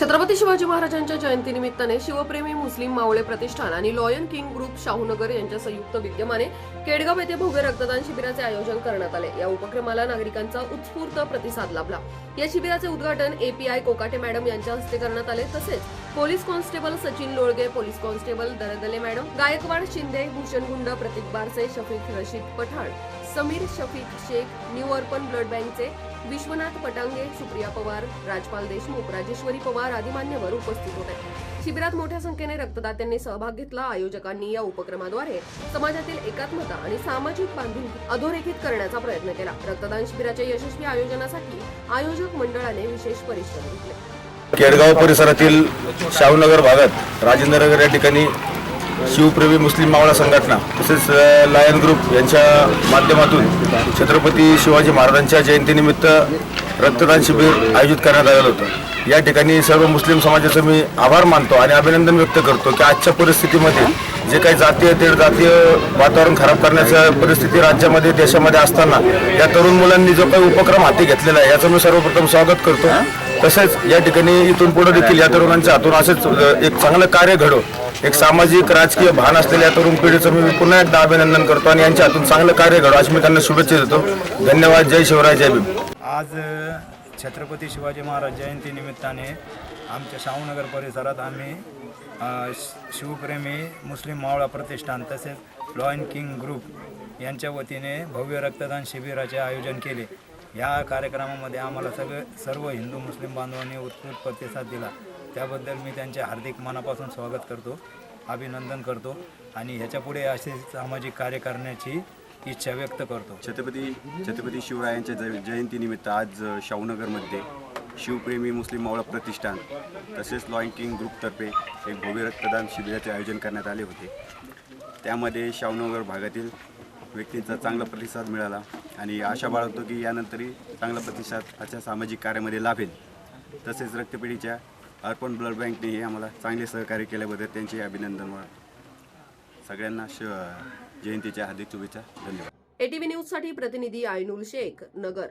छत्रपती शिवाजी महाराजांच्या जयंतीनिमित्ताने शिवप्रेमी मुस्लिम मावळे प्रतिष्ठान आणि lion king group Shahunagar यांच्या संयुक्त विद्यमाने केडगाव येथे भव्य रक्तदान शिबिराचे आयोजन करण्यात आले. या उपक्रमाला नागरिकांचा उत्स्फूर्त प्रतिसाद लाभला. या शिबिराचे उद्घाटन एपीआय कोकाटे मॅडम यांच्या हस्ते करण्यात आले. तसेच police constable Sachin Lolage police constable Daradale madam Gaikwad Shinde Bhushan Gund Pratik Barse Shafiq Rashid Pathan Sameer Shafiq Shaikh new Arpan blood बँकचे विश्वनाथ पटांगे सुप्रिया पवार राजपाल देशमुख राजेश्वरी पवार आदी मान्यवर उपस्थित होते. शिबिरात मोठ्या संख्येने रक्तदात्यांनी सहभाग घेतला. आयोजकांनी या उपक्रमाद्वारे समाजातील एकात्मता आणि सामाजिक बांधिलकी अधोरेखित करण्याचा प्रयत्न केला. रक्तदान शिबिराच्या यशस्वी आयोजनासाठी आयोजक मंडळाने विशेष परिश्रम घेतले. केडगाव परिसरातील शाहूनगर भागात राजेंद्रनगर या ठिकाणी शिवप्रेमी मुस्लिम मावळा संघटना तसेच लायन ग्रुप यांच्या माध्यमातून छत्रपती शिवाजी महाराजांच्या जयंतीनिमित्त रक्तदान शिबिर आयोजित करण्यात आलेलं होतं. या ठिकाणी सर्व मुस्लिम समाजाचं मी आभार मानतो आणि अभिनंदन व्यक्त करतो की आजच्या परिस्थितीमध्ये जे काही जातीय तेढ जातीय वातावरण खराब करण्याच्या परिस्थिती राज्यामध्ये देशामध्ये असताना या तरुण मुलांनी जो काही उपक्रम हाती घेतलेला आहे याचं मी सर्वप्रथम स्वागत करतो. तसेच या ठिकाणी इथून पुढे देखील या तरुणांच्या हातून असेच एक चांगलं कार्य घडो. एक सामाजिक राजकीय भान असलेल्या तरुण पिढीचं मी पुन्हा एकदा अभिनंदन करतो आणि यांच्या हातून चांगलं कार्य घडो. अशी मी त्यांना शुभेच्छा देतो. धन्यवाद. जय शिवराय जय भीम. आज छत्रपती शिवाजी महाराज जयंतीनिमित्ताने आमच्या शाहूनगर परिसरात आम्ही शिवप्रेमी मुस्लिम मावळा प्रतिष्ठान तसेच लॉयन किंग ग्रुप यांच्या वतीने भव्य रक्तदान शिबिराचे आयोजन केले. या कार्यक्रमामध्ये आम्हाला सगळे सर्व हिंदू मुस्लिम बांधवांनी उत्स्फूर्त प्रतिसाद दिला. त्याबद्दल मी त्यांचे हार्दिक मनापासून स्वागत करतो अभिनंदन करतो आणि ह्याच्यापुढे असे सामाजिक कार्य करण्याची इच्छा व्यक्त करतो. छत्रपती छत्रपती शिवरायांच्या जय जयंतीनिमित्त आज शाहूनगरमध्ये शिवप्रेमी मुस्लिम मावळा प्रतिष्ठान तसेच लॉयन किंग ग्रुपतर्फे एक भव्य रक्तदान शिबिराचे आयोजन करण्यात आले होते. त्यामध्ये शाहूनगर भागातील व्यक्तींचा चांगला प्रतिसाद मिळाला आणि आशा बाळगतो की यानंतरही चांगला प्रतिसाद अशा सामाजिक कार्यामध्ये लाभेल. तसेच रक्तपेढीच्या अर्पण ब्लड बँकनेही आम्हाला चांगले सहकार्य केल्याबद्दल त्यांचे अभिनंदन सगळ्यांना श जयंतीच्या हार्दिक शुभेच्छा. धन्यवाद. एटीव्ही न्यूजसाठी प्रतिनिधी आयनुल शेख नगर.